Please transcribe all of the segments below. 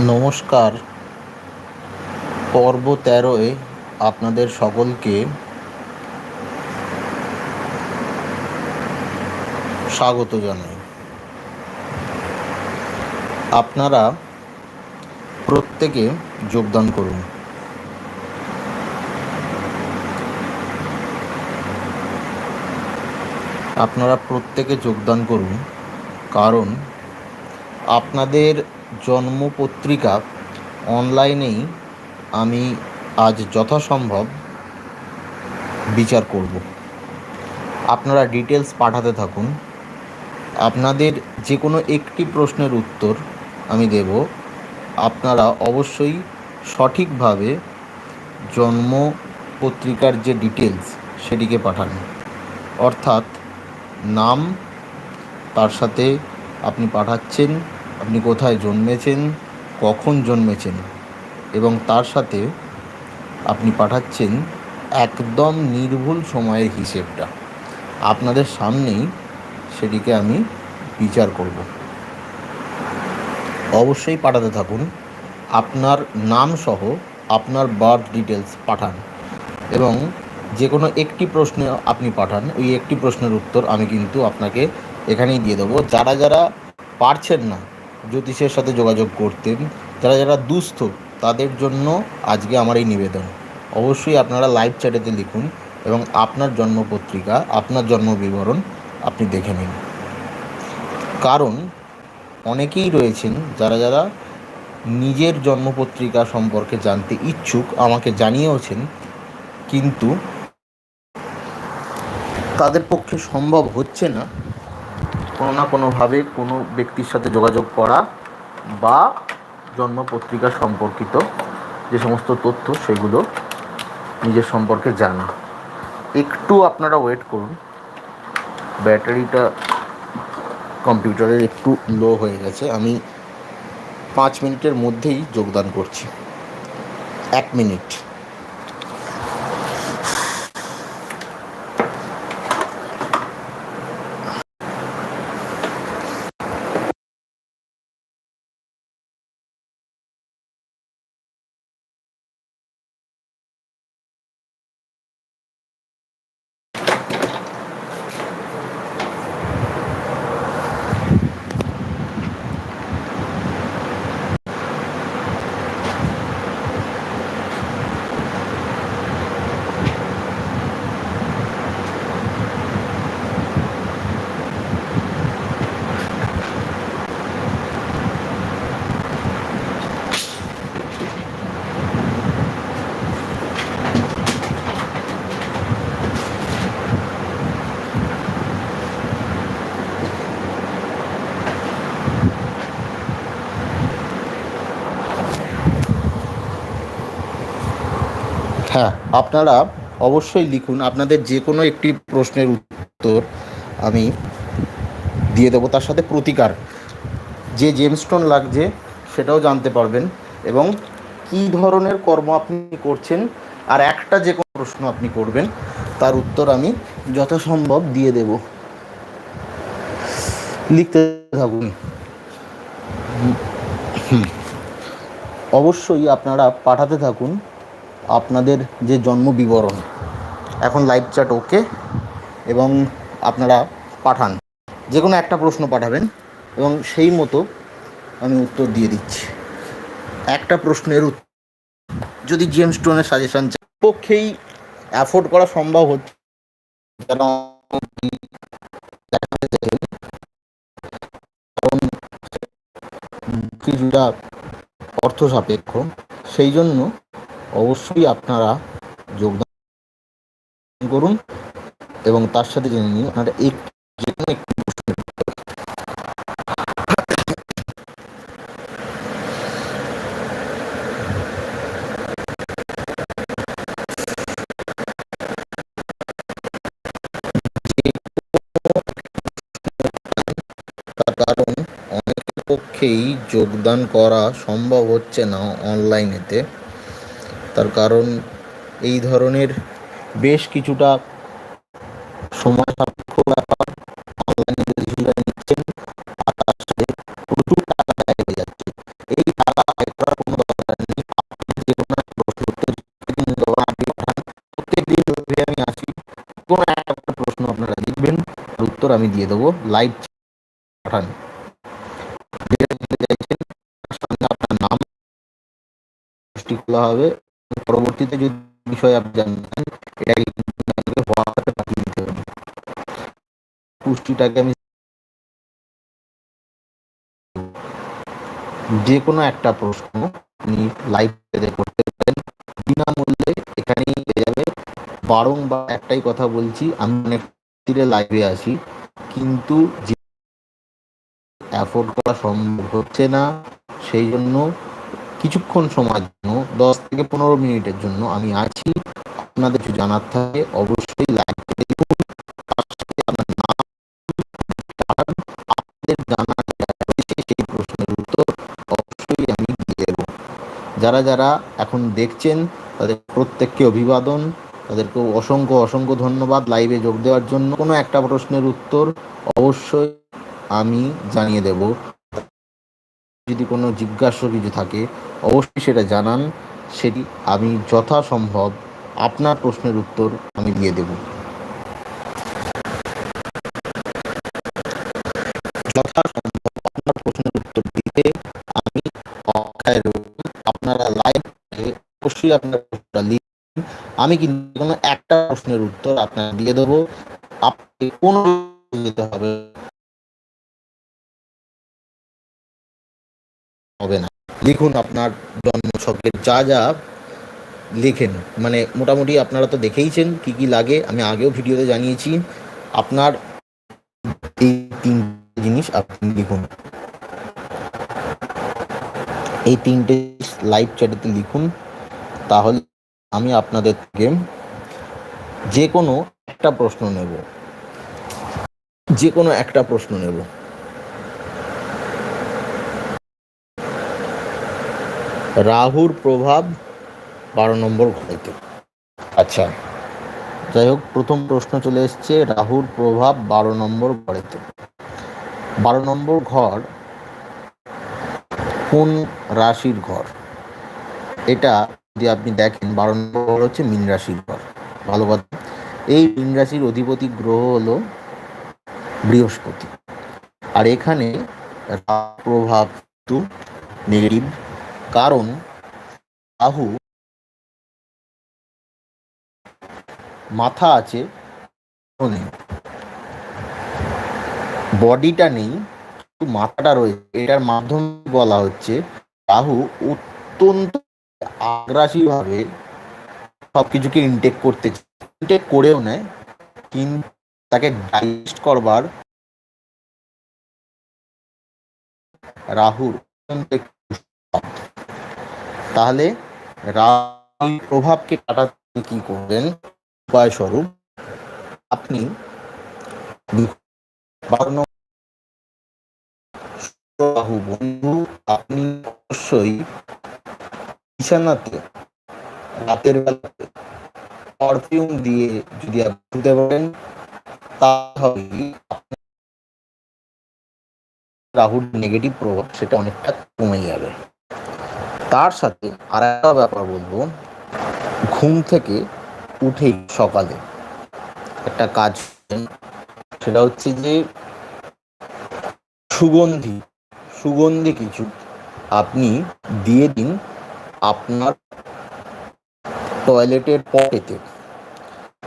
নমস্কার। পর্ব তেরোয় আপনাদের সকলকে স্বাগত জানাই। আপনারা প্রত্যেকে যোগদান করুন। আপনারা প্রত্যেকে যোগদান করুন। কারণ আপনাদের জন্মপত্রিকা অনলাইনেই আমি আজ যথাসম্ভব বিচার করব। আপনারা ডিটেলস পাঠাতে থাকুন। আপনাদের যে কোনো একটি প্রশ্নের উত্তর আমি দেব। আপনারা অবশ্যই সঠিকভাবে জন্ম পত্রিকার যে ডিটেলস সেটিকে পাঠান। অর্থাৎ নাম, তার সাথে আপনি পাঠাচ্ছেন আপনি কোথায় জন্মেছেন, কখন জন্মেছেন এবং তার সাথে আপনি পাঠাচ্ছেন একদম নির্ভুল সময়ের হিসেবটা। আপনাদের সামনেই সেটিকে আমি বিচার করব। অবশ্যই পাঠাতে থাকুন, আপনার নাম সহ আপনার বার্থ ডিটেলস পাঠান এবং যে কোনো একটি প্রশ্নে আপনি পাঠান, ওই একটি প্রশ্নের উত্তর আমি কিন্তু আপনাকে এখানেই দিয়ে দেবো। যারা যারা পারছেন না জ্যোতিষের সাথে যোগাযোগ করতেন। যারা যারা দুস্থ, তাদের জন্য আজকে আমার এই নিবেদন। অবশ্যই আপনারা লাইভ চ্যাটেতে লিখুন এবং আপনার জন্মপত্রিকা, আপনার জন্ম বিবরণ আপনি দেখে নিন। কারণ, অনেকেই রয়েছেন যারা যারা নিজের জন্মপত্রিকা সম্পর্কে জানতে ইচ্ছুক, আমাকে জানিয়েওছেন, কিন্তু তাদের পক্ষে সম্ভব হচ্ছে না। কোনো না কোনোভাবে কোনো ব্যক্তির সাথে যোগাযোগ করা বা জন্ম পত্রিকা সম্পর্কিত যে সমস্ত তথ্য সেগুলো নিজের সম্পর্কে জানা। একটু আপনারা ওয়েট করুন। ব্যাটারিটা কম্পিউটারের একটু লো হয়ে গেছে। আমি পাঁচ মিনিটের মধ্যেই যোগদান করছি। এক মিনিট হ্যাঁ আপনারা অবশ্যই লিখুন, আপনাদের যে কোনো একটি প্রশ্নের উত্তর আমি দিয়ে দেবো, তার সাথে প্রতিকার। যে জেমস্টোন লাগছে সেটাও জানতে পারবেন এবং কী ধরনের কর্ম আপনি করছেন আর একটা যে কোনো প্রশ্ন আপনি করবেন, তার উত্তর আমি যথাসম্ভব দিয়ে দেব। লিখতে থাকুন। অবশ্যই আপনারা পাঠাতে থাকুন। আপনাদের যে জন্ম বিবরণ, এখন লাইভ চ্যাট ওকে এবং আপনারা পাঠান। যে কোনো একটা প্রশ্ন পাঠাবেন এবং সেই মতো আমি উত্তর দিয়ে দিচ্ছি। একটা প্রশ্নের উত্তর। যদি জেমস স্টোনের সাজেশন পক্ষেই অ্যাফোর্ড করা সম্ভব হচ্ছে কারণ কিছুটা অর্থ সাপেক্ষ। সেই জন্য অবশ্যই আপনারা যোগদান করুন এবং তার সাথে জেনে নিন, আপনারা এক যে কোনো একটি কারণ অনেকের পক্ষেই যোগদান করা সম্ভব হচ্ছে না অনলাইনেতে। তার কারণ এই ধরনের বেশ কিছুটা সময় সাপেক্ষ ব্যাপার। অনলাইনে ডিসিশন নিচ্ছেন আর তার সাথে প্রচুর টাকা ব্যয় হয়ে যাচ্ছে। এই টাকা ব্যয় করার কোনো দরকার নেই। আপনি যে কোনো প্রশ্ন আপনি পাঠান। প্রত্যেক দিন ধরে আমি আসি। কোনো একটা প্রশ্ন আপনারা দেখবেন আর উত্তর আমি দিয়ে দেবো। লাইভ পাঠান। সামনে আপনার নাম খোলা হবে। পরবর্তীতে যদি বিষয় আপনি কিন্তু আপনাকে হোয়াটসঅ্যাপে পাঠিয়ে দিতে হবে। পুষ্টিটাকে আমি যে কোনো একটা প্রশ্ন আপনি লাইভ করতে পারেন। বিনামূল্যে এখানেই পেয়ে যাবে। বারংবার একটাই কথা বলছি, আমি অনেক লাইভে আসি কিন্তু অ্যাফোর্ড করা সম্ভব হচ্ছে না, সেই জন্য কিছুক্ষণ সময়ের জন্য, দশ থেকে পনেরো মিনিটের জন্য আমি আছি। আপনাদের কিছু জানার থাকে, অবশ্যই লাইভ করে দেখুন। আপনার নাম আপনাদের রয়েছে, সেই প্রশ্নের উত্তর অবশ্যই আমি দিয়ে দেবো। যারা যারা এখন দেখছেন, তাদের প্রত্যেককে অভিবাদন তাদেরকে অসংখ্য অসংখ্য ধন্যবাদ লাইভে যোগ দেওয়ার জন্য। কোনো একটা প্রশ্নের উত্তর অবশ্যই আমি জানিয়ে দেব। যদি কোনো জিজ্ঞাসা কিছু থাকে, অবশ্যই সেটা জানান। সেটি আমি যথাসম্ভব আপনার প্রশ্নের উত্তর আমি দিয়ে দেব। যথাসম্ভব আপনার প্রশ্নের উত্তর দিতে আমি আপনারা লাইভ অবশ্যই আপনার প্রশ্নটা আমি কিন্তু কোনো একটা প্রশ্নের উত্তর আপনার দিয়ে দেবো? আপনি কোনো যেতে হবে হবে না। লিখুন আপনার জন্মছকের যা যা লেখেন। মানে মোটামুটি আপনারা তো দেখেইছেন কি কি লাগে। আমি আগেও ভিডিওতে জানিয়েছি, আপনার এই তিন জিনিস আপনি লিখুন। এই তিনটে লাইভ চ্যাটেতে লিখুন, তাহলে আমি আপনাদের থেকে যে কোনো একটা প্রশ্ন নেব। যে কোনো একটা প্রশ্ন নেব। রাহুর প্রভাব বারো নম্বর ঘরেতে। আচ্ছা যাই হোক, প্রথম প্রশ্ন চলে এসছে, রাহুর প্রভাব বারো নম্বর ঘরেতে। বারো নম্বর ঘর কোন রাশির ঘর? এটা যদি আপনি দেখেন, বারো নম্বর ঘর হচ্ছে মীন রাশির ঘর। ভালো কথা। এই মীন রাশির অধিপতি গ্রহ হলো বৃহস্পতি। আর এখানে প্রভাব নেগেটিভ কারণ রাহু মাথা আছে বডিটা নেই। মাথাটা রয়েছে। এটার মাধ্যমে বলা হচ্ছে রাহু অত্যন্ত আগ্রাসীভাবে সব কিছুকে ইনটেক করতে ইনটেক করেও নেয়, কিন্তু তাকে ডাইজেস্ট করবার রাহুর তাহলে রাহুর প্রভাবকে কাটাতে কি করবেন? উপায় স্বরূপ আপনি বন্ধু, আপনি অবশ্যই বিছানাতে রাতের বেলাতে পারফিউম দিয়ে যদি আপনি পারেন, তাহলে রাহুর নেগেটিভ প্রভাব সেটা অনেকটা কমে যাবে। তার সাথে আর একটা ব্যাপার বলব। ঘুম থেকে উঠেই সকালে একটা কাজ সেটা হচ্ছে যে সুগন্ধি সুগন্ধি কিছু আপনি দিয়ে দিন আপনার টয়লেটের পটেতে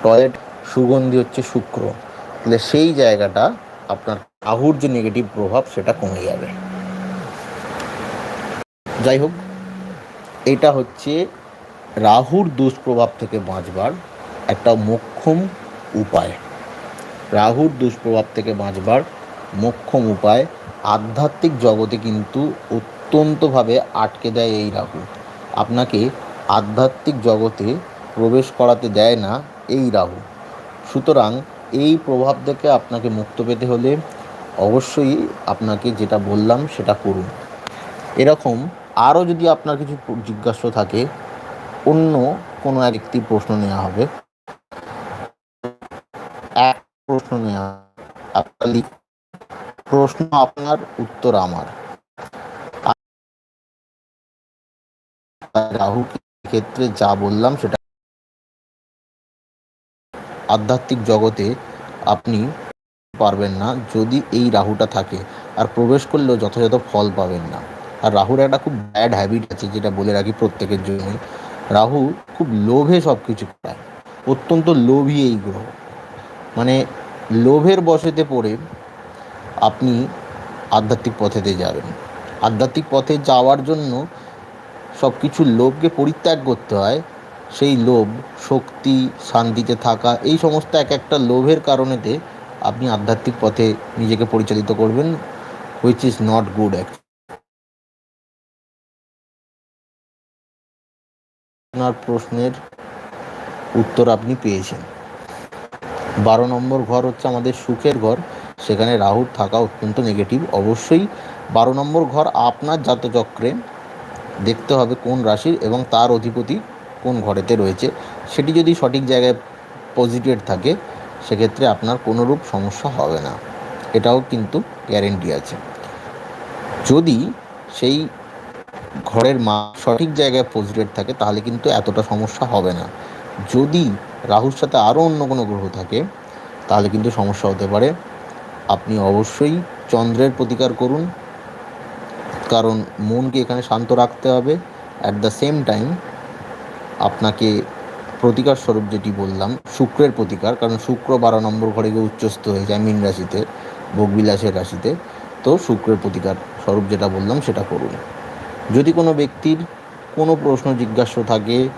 টয়লেট সুগন্ধি হচ্ছে শুক্র, তাহলে সেই জায়গাটা আপনার রাহুর যে নেগেটিভ প্রভাব সেটা কমে যাবে। যাই হোক এটা হচ্ছে রাহুর দুষ্প্রভাব থেকে বাঁচবার একটা মোক্ষম উপায়। রাহুর দুষ্প্রভাব থেকে বাঁচবার মোক্ষম উপায় আধ্যাত্মিক জগতে কিন্তু অত্যন্তভাবে আটকে দেয় এই রাহু। আপনাকে আধ্যাত্মিক জগতে প্রবেশ করাতে দেয় না এই রাহু। সুতরাং এই প্রভাব থেকে আপনাকে মুক্ত পেতে হলে অবশ্যই আপনাকে যেটা বললাম সেটা করুন। এরকম আরও যদি আপনার কিছু জিজ্ঞাসা থাকে, অন্য কোনো একটি প্রশ্ন নেওয়া হবে। এক প্রশ্ন নেওয়া প্রশ্ন আপনার, উত্তর আমার। রাহু ক্ষেত্রে যা বললাম সেটা আধ্যাত্মিক জগতে আপনি পারবেন না, যদি এই রাহুটা থাকে। আর প্রবেশ করলেও যথাযথ ফল পাবেন না। আর রাহুর একটা খুব ব্যাড হ্যাবিট আছে যেটা বলে রাখি প্রত্যেকের জন্যই। রাহু খুব লোভে সব কিছু করায়। অত্যন্ত লোভী এই গ্রহ। মানে লোভের বসেতে পড়ে আপনি আধ্যাত্মিক পথেতে যাবেন। আধ্যাত্মিক পথে যাওয়ার জন্য সব কিছু লোভকে পরিত্যাগ করতে হয়। সেই লোভ, শক্তি, শান্তিতে থাকা, এই সমস্ত এক একটা লোভের কারণেতে আপনি আধ্যাত্মিক পথে নিজেকে পরিচালিত করবেন হুইচ ইজ নট গুড আপনার প্রশ্নের উত্তর আপনি পেয়েছেন। বারো নম্বর ঘর হচ্ছে আমাদের সুখের ঘর। সেখানে রাহুর থাকা অত্যন্ত নেগেটিভ অবশ্যই বারো নম্বর ঘর আপনার জাতচক্রে দেখতে হবে কোন রাশির এবং তার অধিপতি কোন ঘরেতে রয়েছে। সেটি যদি সঠিক জায়গায় পজিটেড থাকে, সেক্ষেত্রে আপনার কোনোরূপ সমস্যা হবে না। এটাও কিন্তু গ্যারেন্টি আছে। যদি সেই ঘরের মা সঠিক জায়গায় পজিটেড থাকে, তাহলে কিন্তু এতটা সমস্যা হবে না। যদি রাহুর সাথে আরও অন্য কোনো গ্রহ থাকে, তাহলে কিন্তু সমস্যা হতে পারে। আপনি অবশ্যই চন্দ্রের প্রতিকার করুন, কারণ মনকে এখানে শান্ত রাখতে হবে। অ্যাট দ্য সেম টাইম আপনাকে প্রতিকার স্বরূপ যেটি বললাম, শুক্রের প্রতিকার, কারণ শুক্র বারো নম্বর ঘরে গিয়ে উচ্চস্থ হয়ে যায় মীন রাশিতে, ভোগবিলাসের রাশিতে। তো শুক্রের প্রতিকার স্বরূপ যেটা বললাম, সেটা করুন। যদি কোনো ব্যক্তির কোনো প্রশ্ন জিজ্ঞাসা থাকে,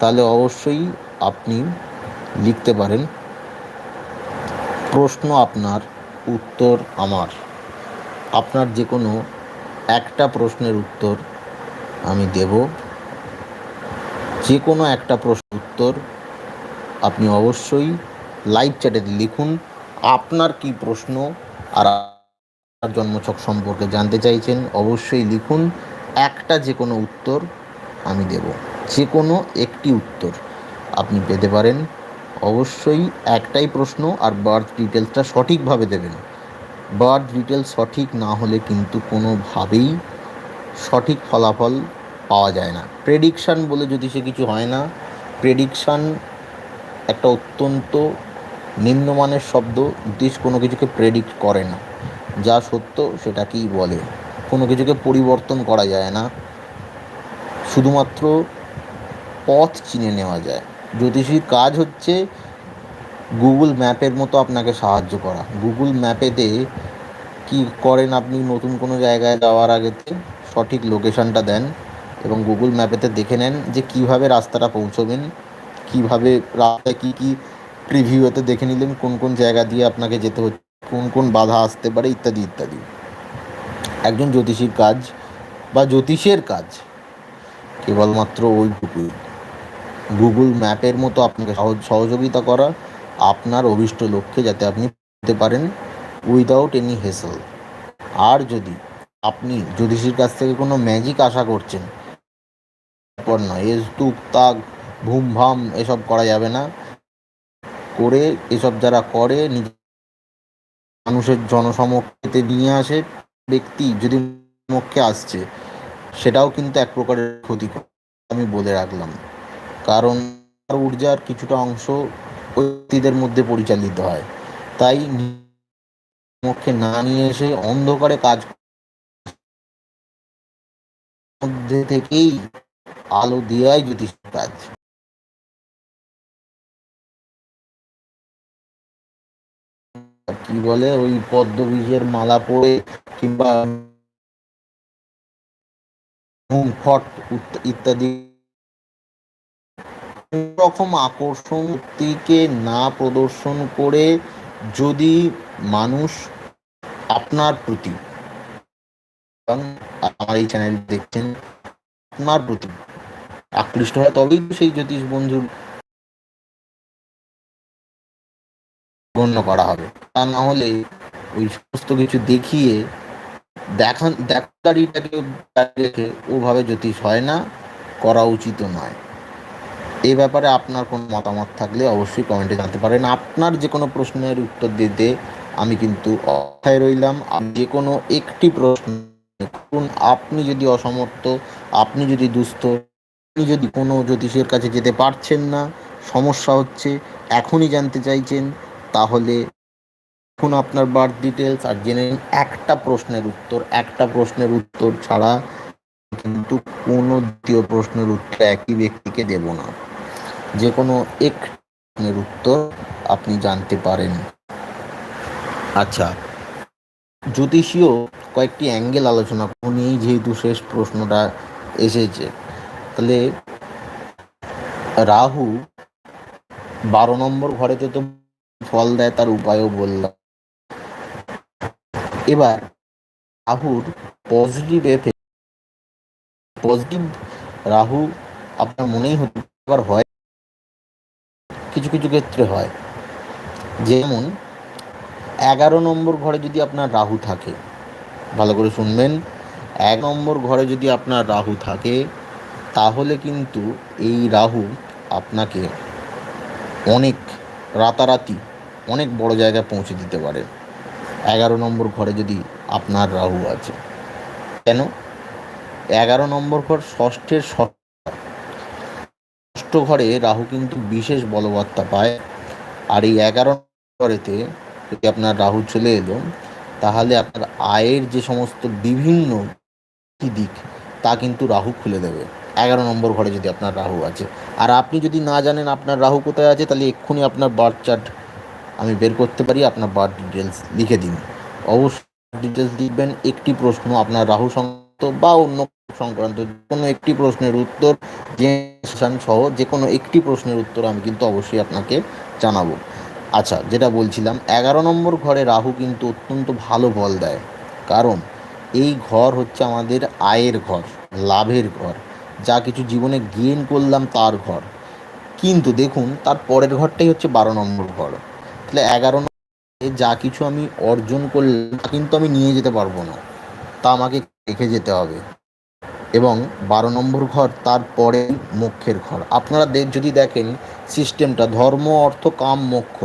তাহলে অবশ্যই আপনি লিখতে পারেন, প্রশ্ন আপনার উত্তর আমার। আপনার যে কোনো একটা প্রশ্নের উত্তর আমি দেব। যে কোনো একটা প্রশ্ন উত্তর আপনি অবশ্যই লাইভ চ্যাটে লিখুন, আপনার কি প্রশ্ন আর জন্মছক সম্পর্কে জানতে চাইছেন, অবশ্যই লিখুন। একটা যে কোনো উত্তর আমি দেব। যে কোনো একটি উত্তর আপনি পেতে পারেন। অবশ্যই একটাই প্রশ্ন আর বার্থ ডিটেলসটা সঠিকভাবে দেবেন। বার্থ ডিটেলস সঠিক না হলে কিন্তু কোনোভাবেই সঠিক ফলাফল পাওয়া যায় না। প্রেডিকশান বলে যদি সে কিছু হয় না প্রেডিকশান একটা অত্যন্ত নিম্নমানের শব্দ দেশ কোনো কিছুকে প্রেডিক্ট করে না। যা সত্য সেটাকেই বলে। কোনো কিছুকে পরিবর্তন করা যায় না। শুধুমাত্র পথ চিনে নেওয়া যায়। জ্যোতিষীর কাজ হচ্ছে গুগল ম্যাপের মতো আপনাকে সাহায্য করা। গুগল ম্যাপেতে কি করেন আপনি নতুন কোনো জায়গায় যাওয়ার আগেতে সঠিক লোকেশানটা দেন এবং গুগল ম্যাপেতে দেখে নেন যে কীভাবে রাস্তাটা পৌঁছবেন, কীভাবে রাস্তায় কী কী প্রিভিউতে দেখে নিলেন, কোন কোন জায়গা দিয়ে আপনাকে যেতে হচ্ছে, কোন কোন বাধা আসতে পারে, ইত্যাদি ইত্যাদি। একজন জ্যোতিষীর কাজ বা জ্যোতিষের কাজ, কেবলমাত্র ওইটুকুই। গুগল ম্যাপের মতো আপনাকে সহজ, সহযোগিতা করা আপনার অভিষ্ট লক্ষ্যে যাতে আপনি পেতে পারেন উইদাউট এনি হেসেল আর যদি আপনি জ্যোতিষীর কাছ থেকে কোনো ম্যাজিক আশা করছেন তারপর নয় এস তুক তাক ভুম, ভাম, এসব করা যাবে না। করে এসব যারা করে মানুষের জনসমক্ষেতে নিয়ে আসে ব্যক্তি যদি মক্ষে আসছে, সেটাও কিন্তু এক প্রকারের ক্ষতিকর, আমি বলে রাখলাম। কারণ ঊর্জার কিছুটা অংশ ব্যক্তিদের মধ্যে পরিচালিত হয়। তাই মক্ষে না নিয়ে এসে অন্ধকারে কাজ মধ্যে থেকেই আলো দেওয়াই জ্যোতিষ কাজ। কি বলে, ওই পদ্ম বীজের মালা পরে কিংবা ফট ইত্যাদি। রকম আকর্ষণ শক্তিকে না প্রদর্শন করে যদি মানুষ আপনার প্রতি আমার এই চ্যানেল দেখছেন, আপনার প্রতি আকৃষ্ট হয়, তবেই সেই জ্যোতিষ বন্ধুর গণ্য করা হবে। তা না হলে ওই সমস্ত কিছু দেখিয়ে দেখান দেখাদারিটাকে রেখে ওভাবে জ্যোতিষ হয় না, করা উচিত নয়। এ ব্যাপারে আপনার কোনো মতামত থাকলে অবশ্যই কমেন্টে জানতে পারেন। আপনার যে কোনো প্রশ্নের উত্তর দিতে আমি কিন্তু অথায় রইলাম। যে কোনো একটি প্রশ্ন আপনি যদি অসমর্থ, আপনি যদি দুস্থ, আপনি যদি কোনো জ্যোতিষের কাছে যেতে পারছেন না, সমস্যা হচ্ছে, এখনই জানতে চাইছেন তাহলে এখন আপনার বার্থ ডিটেলস আর জেনে নিন, একটা প্রশ্নের উত্তর, একটা প্রশ্নের উত্তর ছাড়া কিন্তু কোনো দ্বিতীয় প্রশ্নের উত্তর একই ব্যক্তিকে দেব না। যে কোনো এক প্রশ্নের উত্তর আপনি জানতে পারেন। আচ্ছা জ্যোতিষীয় কয়েকটি অ্যাঙ্গেল আলোচনা নিয়েই যেহেতু শেষ প্রশ্নটা এসেছে। তাহলে রাহু বারো নম্বর ঘরেতে তো ফল দেয় তার উপায়ও বললাম। এবার রাহুর পজিটিভ এফেক্ট পজিটিভ রাহু আপনার মনেই হতে পার হয় কিছু কিছু ক্ষেত্রে হয়। যেমন এগারো নম্বর ঘরে যদি আপনার রাহু থাকে, ভালো করে শুনবেন এক নম্বর ঘরে যদি আপনার রাহু থাকে, তাহলে কিন্তু এই রাহু আপনাকে অনেক রাতারাতি অনেক বড় জায়গায় পৌঁছে দিতে পারে। এগারো নম্বর ঘরে যদি আপনার রাহু আছে। কেন? এগারো নম্বর ঘর ষষ্ঠের ষষ্ঠ ঘরে রাহু কিন্তু বিশেষ বলবত্তা পায়। আর এই এগারো ঘরেতে যদি আপনার রাহু চলে এলো, তাহলে আপনার আয়ের যে সমস্ত বিভিন্ন দিক, তা কিন্তু রাহু খুলে দেবে। এগারো নম্বর ঘরে যদি আপনার রাহু আছে। আর আপনি যদি না জানেন আপনার রাহু কোথায় আছে, তাহলে এক্ষুনি আপনার বার্থ চার্ট আমি বের করতে পারি, আপনার বার্থ ডিটেলস লিখে দিন। অবশ্যই ডিটেলস লিখবেন, একটি প্রশ্ন আপনার রাহু সংক্রান্ত বা অন্য সংক্রান্ত কোনো একটি প্রশ্নের উত্তর, যে সহ যে কোনো একটি প্রশ্নের উত্তর আমি কিন্তু অবশ্যই আপনাকে জানাব। আচ্ছা যেটা বলছিলাম, এগারো নম্বর ঘরে রাহু কিন্তু অত্যন্ত ভালো ফল দেয়। কারণ এই ঘর হচ্ছে আমাদের আয়ের ঘর, লাভের ঘর। যা কিছু জীবনে গেন করলাম তার ঘর। কিন্তু দেখুন, তার পরের ঘরটাই হচ্ছে বারো নম্বর ঘর। তাহলে এগারো নম্বরে যা কিছু আমি অর্জন করলাম, তা কিন্তু আমি নিয়ে যেতে পারব না। তা আমাকে রেখে যেতে হবে। এবং বারো নম্বর ঘর তারপরে মোক্ষের ঘর। আপনারা যদি দেখেন সিস্টেমটা, ধর্ম, অর্থ, কাম, মোক্ষ।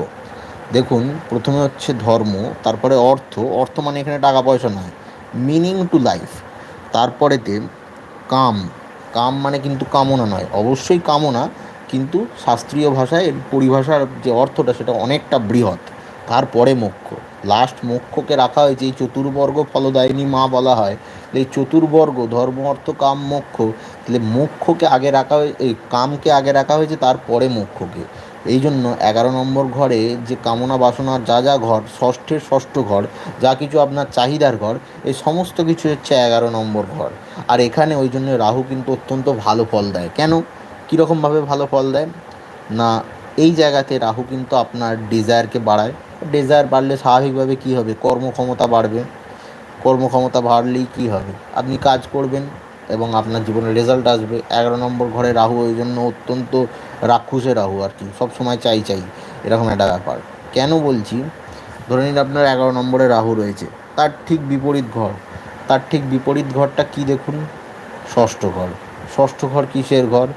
দেখুন, প্রথমে হচ্ছে ধর্ম, তারপরে অর্থ। অর্থ মানে এখানে টাকা পয়সা নয়। মিনিং টু লাইফ তারপরেতে কাম। কাম মানে কিন্তু কামনা নয়। অবশ্যই কামনা কিন্তু শাস্ত্রীয় ভাষায় পরিভাষার যে অর্থটা সেটা অনেকটা বৃহৎ। তারপরে মোক্ষ। লাস্ট মোক্ষকে রাখা হয়েছে, এই চতুর্বর্গ ফলদায়িনী মা বলা হয়। এই চতুর্বর্গ, ধর্ম, অর্থ, কাম, মোক্ষ, তাহলে মোক্ষকে আগে রাখা হয়ে, এই কামকে আগে রাখা হয়েছে, তারপরে মোক্ষকে। এই জন্য এগারো নম্বর ঘরে যে কামনা বাসনার যা যা ঘর, ষষ্ঠের ষষ্ঠ ঘর, যা কিছু আপনার চাহিদার ঘর, এই সমস্ত কিছু হচ্ছে এগারো নম্বর ঘর। আর এখানে ওই জন্য রাহু কিন্তু অত্যন্ত ভালো ফল দেয়। কেন? কীরকমভাবে ভালো ফল দেয়? না, এই জায়গাতে রাহু কিন্তু আপনার ডিজায়ারকে বাড়ায়। ডিজায়ার বাড়লে স্বাভাবিকভাবে কী হবে? কর্মক্ষমতা বাড়বে। কর্মক্ষমতা বাড়লেই কী হবে? আপনি কাজ করবেন এবং আপনার জীবনে রেজাল্ট আসবে। এগারো নম্বর ঘরে রাহু, ওই জন্য অত্যন্ত রাক্ষুসে রাহু আর কি। সব সময় চাই চাই। এরকম একটা ব্যাপার। কেন বলছি? ধরে নিন আপনার এগারো নম্বরে রাহু রয়েছে। তার ঠিক বিপরীত ঘর। তার ঠিক বিপরীত ঘরটা কি দেখুন? ষষ্ঠ ঘর। ষষ্ঠ ঘর কিসের ঘর?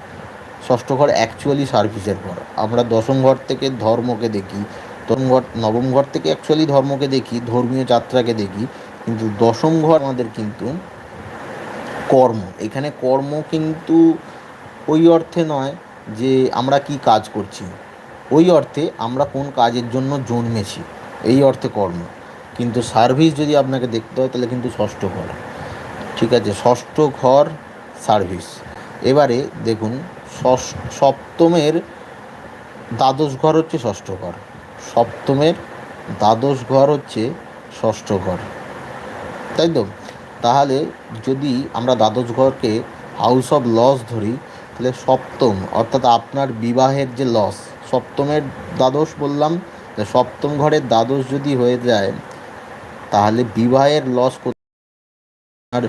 ষষ্ঠ ঘর অ্যাকচুয়ালি সার্ভিসের ঘর। আমরা দশম ঘর থেকে ধর্মকে দেখি দশম ঘর, নবম ঘর থেকে অ্যাকচুয়ালি ধর্মকে দেখি, ধর্মীয় যাত্রাকে দেখি, কিন্তু দশম ঘর আমাদের কিন্তু কর্ম। এখানে কর্ম কিন্তু ওই অর্থে নয় যে আমরা কি কাজ করছি, ওই অর্থে আমরা কোন কাজের জন্য জন্মেছি, এই অর্থে কর্ম। কিন্তু সার্ভিস যদি আপনাকে দেখতে হয়, তাহলে কিন্তু ষষ্ঠ ঘর। ঠিক আছে, ষষ্ঠ ঘর সার্ভিস। এবারে দেখুন সপ্তমের দ্বাদশ ঘর হচ্ছে ষষ্ঠ ঘর। সপ্তমের দ্বাদশ ঘর হচ্ছে ষষ্ঠ ঘর। তাই তো? তাহলে যদি আমরা দ্বাদশ ঘরকে হাউস অফ লস ধরি, তাহলে সপ্তম, অর্থাৎ আপনার বিবাহের যে লস সপ্তমের দ্বাদশ বললাম সপ্তম ঘরের দ্বাদশ যদি হয়ে যায়, তাহলে বিবাহের লস আর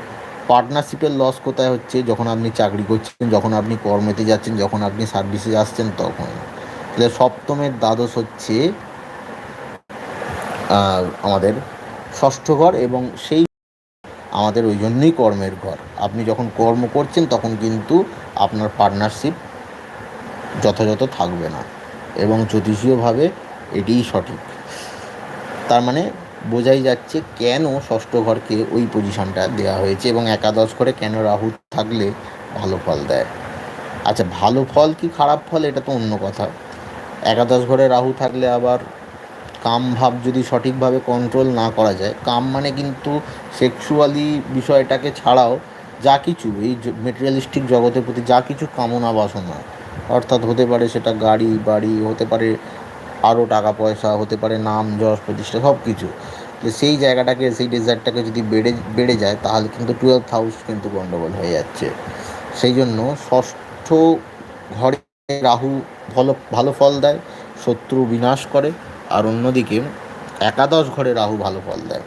পার্টনারশিপের লস কোথায় হচ্ছে? যখন আপনি চাকরি করছেন, যখন আপনি কর্মেতে যাচ্ছেন, যখন আপনি সার্ভিসে আসছেন, তখন। তাহলে সপ্তমের দ্বাদশ হচ্ছে আমাদের ষষ্ঠ ঘর এবং সেই আমাদের ওই জন্যই কর্মের ঘর। আপনি যখন কর্ম করছেন, তখন কিন্তু আপনার পার্টনারশিপ যথাযথ থাকবে না এবং জ্যোতিষীয়ভাবে এটিই সঠিক। তার মানে বোঝাই যাচ্ছে কেন ষষ্ঠ ঘরকে ওই পজিশনটা দেওয়া হয়েছে এবং একাদশ ঘরে কেন রাহু থাকলে ভালো ফল দেয়? আচ্ছা ভালো ফল কি খারাপ ফল এটা তো অন্য কথা। একাদশ ঘরে রাহু থাকলে আবার কাম ভাব যদি সঠিকভাবে কন্ট্রোল না করা যায়, কাম মানে কিন্তু সেক্সুয়ালি বিষয়টাকে ছাড়াও যা কিছু, এই মেটেরিয়ালিস্টিক জগতের প্রতি যা কিছু কামনা বাসনা অর্থাৎ হতে পারে সেটা গাড়ি, বাড়ি, হতে পারে আরও টাকা পয়সা হতে পারে, নাম, যশ, প্রতিষ্ঠা, সব কিছু। তো সেই জায়গাটাকে, সেই ডেজার্টটাকে যদি বেড়ে বেড়ে যায়, তাহলে কিন্তু টুয়েলভ হাউস কিন্তু গণ্ডগোল হয়ে যাচ্ছে। সেই জন্য ষষ্ঠ ঘরে রাহু ভালো ভালো ফল দেয়, শত্রু বিনাশ করে, আর অন্যদিকে একাদশ ঘরে রাহু ভালো ফল দেয়।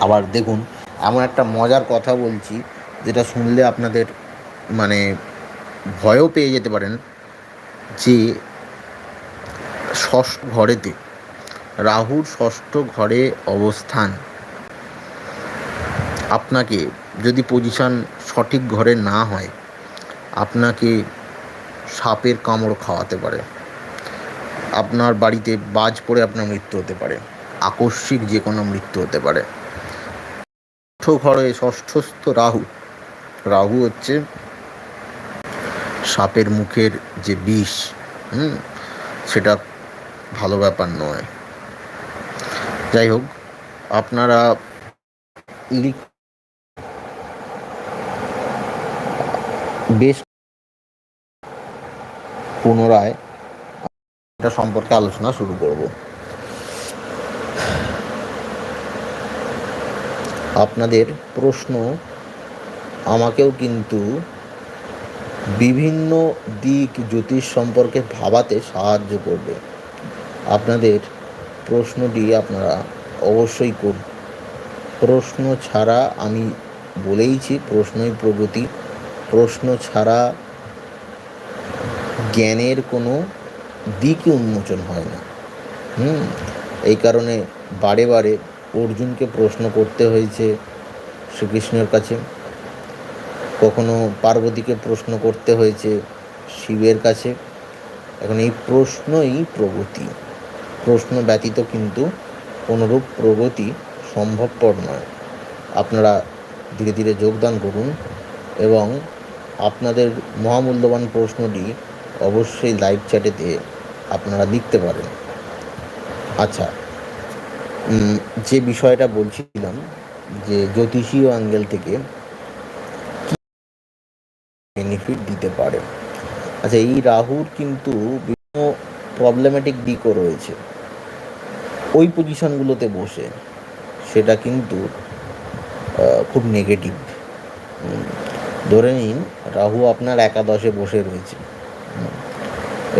আবার দেখুন, এমন একটা মজার কথা বলছি, যেটা শুনলে আপনাদের মানে ভয়ও পেয়ে যেতে পারেন, যে ষষ্ঠ ঘরেতে। রাহুর ষষ্ঠ ঘরে অবস্থান। আপনাকে যদি পজিশন সঠিক ঘরে না হয়, আপনাকে সাপের কামড় খাওয়াতে পারে। আপনার বাড়িতে বাজ পড়ে আপনার মৃত্যু হতে পারে। আকস্মিক যে কোনো মৃত্যু হতে পারে। ষষ্ঠ ঘরে ষষ্ঠস্থ রাহু। রাহু হচ্ছে সাপের মুখের যে বিষ, হুম, সেটা ভালো ব্যাপার নয়। যাই হোক, আপনারা বেশ পুনরায় এটা সম্পর্কে আলোচনা শুরু করব। আপনাদের প্রশ্ন, আমাকেও কিন্তু বিভিন্ন দিক জ্যোতিষ সম্পর্কে ভাবাতে সাহায্য করবে। আপনাদের প্রশ্নটি আপনারা অবশ্যই করুন। প্রশ্ন ছাড়া আমি বলেইছি, প্রশ্নই প্রগতি। প্রশ্ন ছাড়া জ্ঞানের কোনো দিকই উন্মোচন হয় না। হুম, এই কারণে বারে বারে অর্জুনকে প্রশ্ন করতে হয়েছে শ্রীকৃষ্ণের কাছে। কখনো পার্বতীকে প্রশ্ন করতে হয়েছে শিবের কাছে। এখন এই প্রশ্নই প্রগতি। প্রশ্ন ব্যতীত কিন্তু কোনোরূপ প্রগতি সম্ভবপর নয়। আপনারা ধীরে ধীরে যোগদান করুন এবং আপনাদের মহামূল্যবান প্রশ্নটি অবশ্যই লাইভ চ্যাটেতে আপনারা লিখতে পারেন। আচ্ছা যে বিষয়টা বলছিলাম যে জ্যোতিষীয় অ্যাঙ্গেল থেকে বেনিফিট দিতে পারে? আচ্ছা এই রাহুর কিন্তু বিভিন্ন প্রবলেমেটিক দিকও রয়েছে। ওই পজিশনগুলোতে বসে সেটা কিন্তু খুব নেগেটিভ ধরে নিন, রাহু আপনার একাদশে বসে রয়েছে।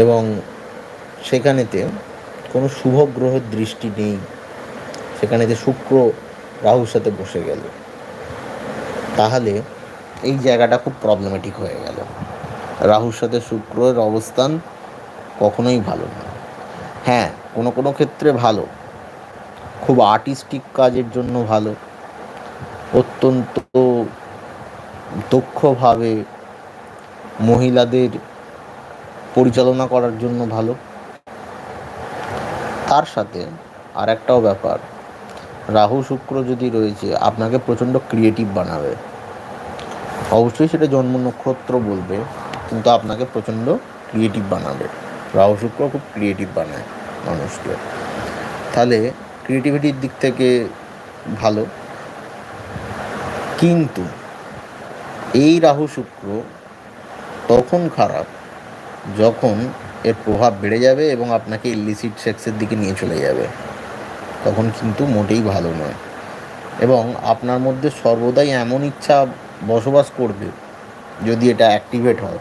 এবং সেখানেতে কোনো শুভ গ্রহের দৃষ্টি নেই। সেখানেতে শুক্র রাহুর সাথে বসে গেল। তাহলে এই জায়গাটা খুব প্রবলেমেটিক হয়ে গেল। রাহুর সাথে শুক্রের অবস্থান কখনোই ভালো না। হ্যাঁ কোনো কোনো ক্ষেত্রে ভালো। খুব আর্টিস্টিক কাজের জন্য ভালো। অত্যন্ত দক্ষভাবে মহিলাদের পরিচালনা করার জন্য ভালো। তার সাথে আর একটাও ব্যাপার, রাহু শুক্র যদি রয়েছে, আপনাকে প্রচণ্ড ক্রিয়েটিভ বানাবে। অবশ্যই সেটা জন্ম নক্ষত্র বলবে, কিন্তু আপনাকে প্রচণ্ড ক্রিয়েটিভ বানাবে। রাহু শুক্র খুব ক্রিয়েটিভ বানায়। মানুষকে। তাহলে ক্রিয়েটিভিটির দিক থেকে ভালো। কিন্তু এই রাহু শুক্র তখন খারাপ যখন এর প্রভাব বেড়ে যাবে এবং আপনাকে ইলিসিট সেক্সের দিকে নিয়ে চলে যাবে। তখন কিন্তু মোটেই ভালো নয়। এবং আপনার মধ্যে সর্বদাই এমন ইচ্ছা বসবাস করবে যদি এটা অ্যাক্টিভেট হয়।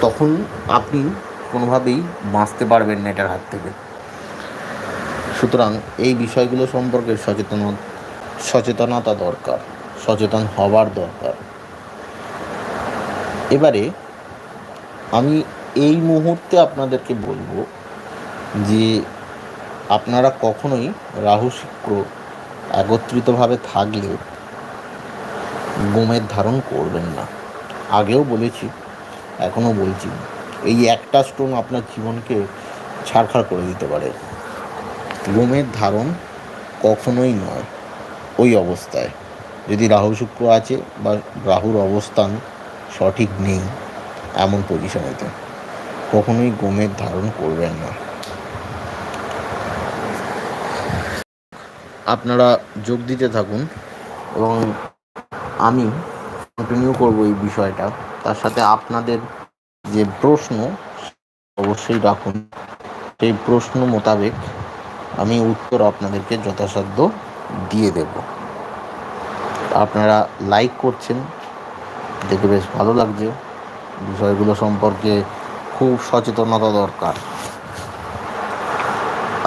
তখন আপনি কোনোভাবেই বাঁচতে পারবেন না এটার হাত থেকে। সুতরাং এই বিষয়গুলো সম্পর্কে সচেতন সচেতনতা দরকার, সচেতন হওয়ার দরকার। এবারে আমি এই মুহূর্তে আপনাদেরকে বলব যে আপনারা কখনোই রাহু শুক্র একত্রিতভাবে থাকলে গোমের ধারণ করবেন না। আগেও বলেছি, এখনও বলছি এই একটা স্টোন আপনার জীবনকে ছাড়খাড় করে দিতে পারে। রোমের ধারণ কখনোই নয় ওই অবস্থায়। যদি রাহু শুক্র আছে বা রাহুর অবস্থান সঠিক নেই, এমন পজিশনেতে কখনোই গোমের ধারণ করবেন না। আপনারা যোগ দিতে থাকুন এবং আমি কন্টিনিউ করব এই বিষয়টা। তার সাথে আপনাদের যে প্রশ্ন, অবশ্যই রাখুন। সেই প্রশ্ন মোতাবেক আমি উত্তর আপনাদেরকে যথাসাধ্য দিয়ে দেব। আপনারা লাইক করছেন, দেখে বেশ ভালো লাগছে। বিষয়গুলো সম্পর্কে খুব সচেতনতা দরকার।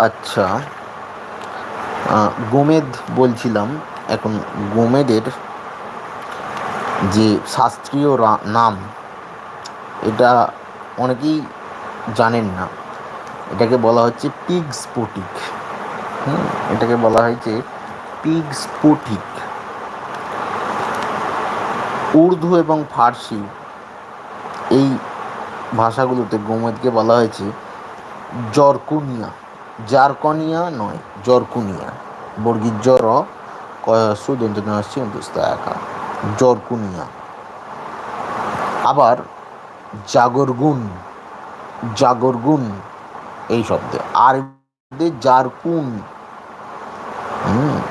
আচ্ছা গোমেদ বলছিলাম, এখন গোমেদের যে শাস্ত্রীয় নাম এটা অনেকেই জানেন না। এটাকে বলা হচ্ছে পিগ স্ফটিক হুম, এটাকে বলা হয়েছে পিগ স্ফটিক উর্দু এবং ফার্সি এই ভাষাগুলোতে গোমেদকে বলা হয়েছে জরকুনিয়া। জারকনিয়া নয়, জরকুনিয়া। বর্গীর জ্বর সুদন্ত জরকুনিয়া। আবার জাগরগুন জাগরগুন এই শব্দে। আর জারকুন।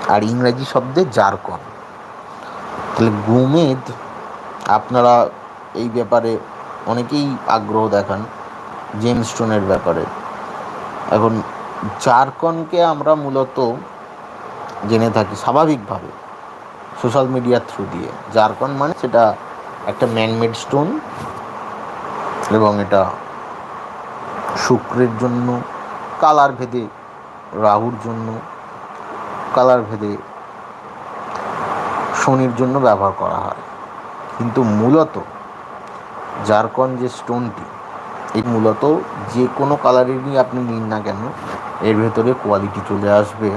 আর ইংরাজি শব্দে জারকন। তাহলে গুমেদ, আপনারা এই ব্যাপারে অনেকেই আগ্রহ দেখান জেমস স্টোনের ব্যাপারে। এখন, জারকনকে আমরা মূলত জেনে থাকি স্বাভাবিকভাবে সোশ্যাল মিডিয়ার থ্রু দিয়ে। জারকন মানে সেটা একটা ম্যানমেড স্টোন এবং এটা শুক্রের জন্য, কালার ভেদে রাহুর জন্য, কালার ভেদে শনির জন্য ব্যবহার করা হয়। কিন্তু মূলত জারকন যে স্টোনটি, এই মূলত যে কোনো কালারেরই আপনি নিন না কেন, এর ভেতরে কোয়ালিটি চলে আসবে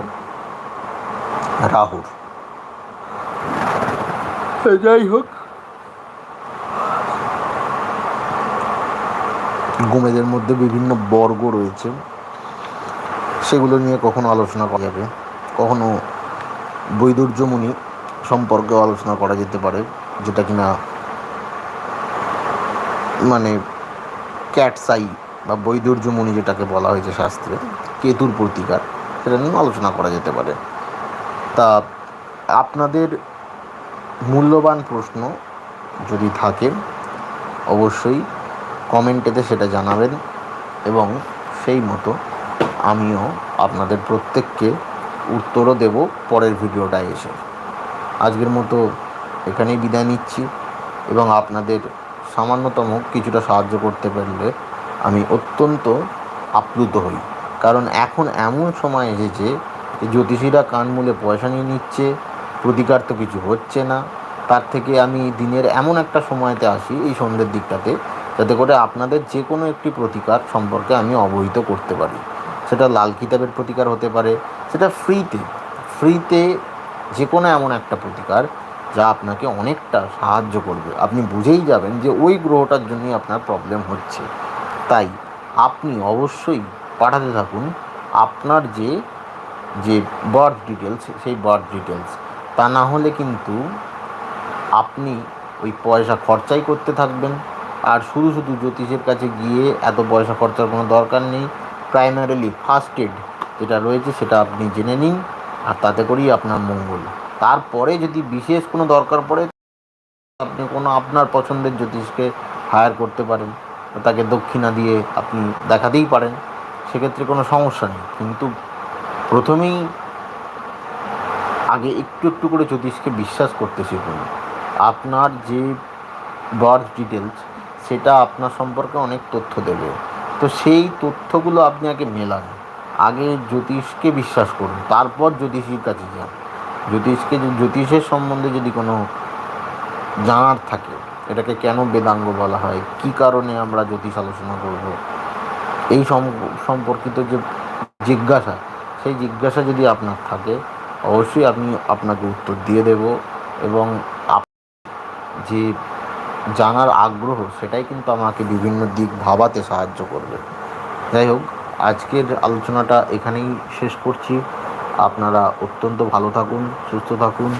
রাহুর। যাই হোক গোমেদের মধ্যে বিভিন্ন বর্গ রয়েছে, সেগুলো নিয়ে কখনো আলোচনা করা যাবে। কখনো বৈদুর্যমণি সম্পর্কে আলোচনা করা যেতে পারে, যেটা কিনা মানে ক্যাটসাই বা বৈদুর্যমণি যেটাকে বলা হয়েছে শাস্ত্রে, কেতুর প্রতিকার, সেটা নিয়ে আলোচনা করা যেতে পারে। তা আপনাদের মূল্যবান প্রশ্ন যদি থাকে, অবশ্যই কমেন্টেতে সেটা জানাবেন এবং সেই মতো আমিও আপনাদের প্রত্যেককে উত্তরও দেব পরের ভিডিওটা এসে। আজকের মতো এখানেই বিদায় নিচ্ছি এবং আপনাদের সামান্যতম কিছুটা সাহায্য করতে পারলে আমি অত্যন্ত আপ্লুত হই। কারণ এখন এমন সময় এসেছে যে জ্যোতিষীরা কানমূলে পয়সা নিয়ে নিচ্ছে, প্রতিকার তো কিছু হচ্ছে না। তার থেকে আমি দিনের এমন একটা সময়তে আসি এই সন্ধ্যের দিকটাতে যাতে করে আপনাদের যে কোনো একটি প্রতিকার সম্পর্কে আমি অবহিত করতে পারি। সেটা লাল কিতাবের প্রতিকার হতে পারে, সেটা ফ্রিতে ফ্রিতে যে কোনো এমন একটা প্রতিকার যা আপনাকে অনেকটা সাহায্য করবে। আপনি বুঝেই যাবেন যে ওই গ্রহটার জন্যই আপনার প্রবলেম হচ্ছে। তাই আপনি অবশ্যই পাঠাতে থাকুন আপনার যে যে বার্থ ডিটেলস সেই বার্থ ডিটেলস তা না হলে কিন্তু আপনি ওই পয়সা খরচাই করতে থাকবেন। আর শুধু শুধু জ্যোতিষের কাছে গিয়ে এত পয়সা খরচার কোনো দরকার নেই। প্রাইমারিলি ফার্স্ট এড যেটা রয়েছে সেটা আপনি জেনে নিন আর তাতে করেই আপনার মঙ্গল। তারপরে যদি বিশেষ কোনো দরকার পড়ে, আপনি কোনো আপনার পছন্দের জ্যোতিষকে হায়ার করতে পারেন, তাকে দক্ষিণা দিয়ে আপনি দেখাতেই পারেন, সেক্ষেত্রে কোনো সমস্যা নেই। কিন্তু প্রথমেই আগে একটু একটু করে জ্যোতিষকে বিশ্বাস করতে শিখুন। আপনার যে বার্থ ডিটেলস সেটা আপনার সম্পর্কে অনেক তথ্য দেবে। তো সেই তথ্যগুলো আপনি আগে মেলান। আগে জ্যোতিষকে বিশ্বাস করুন। তারপর জ্যোতিষীর কাছে যান। জ্যোতিষকে জ্যোতিষের সম্বন্ধে যদি কোনো জানার থাকে, এটাকে কেন বেদাঙ্গ বলা হয়, কী কারণে আমরা জ্যোতিষ আলোচনা করব, এই সম- সম্পর্কিত যে জিজ্ঞাসা, সেই জিজ্ঞাসা যদি আপনার থাকে, অবশ্যই আমি আপনাকে উত্তর দিয়ে দেব এবং যে জানার আগ্রহ, সেটাই কিন্তু আমাকে বিভিন্ন দিক ভাবাতে সাহায্য করবে। যাই হোক, আজকের আলোচনাটা এখানেই শেষ করছি। আপনারা অত্যন্ত ভালো থাকুন, সুস্থ থাকুন।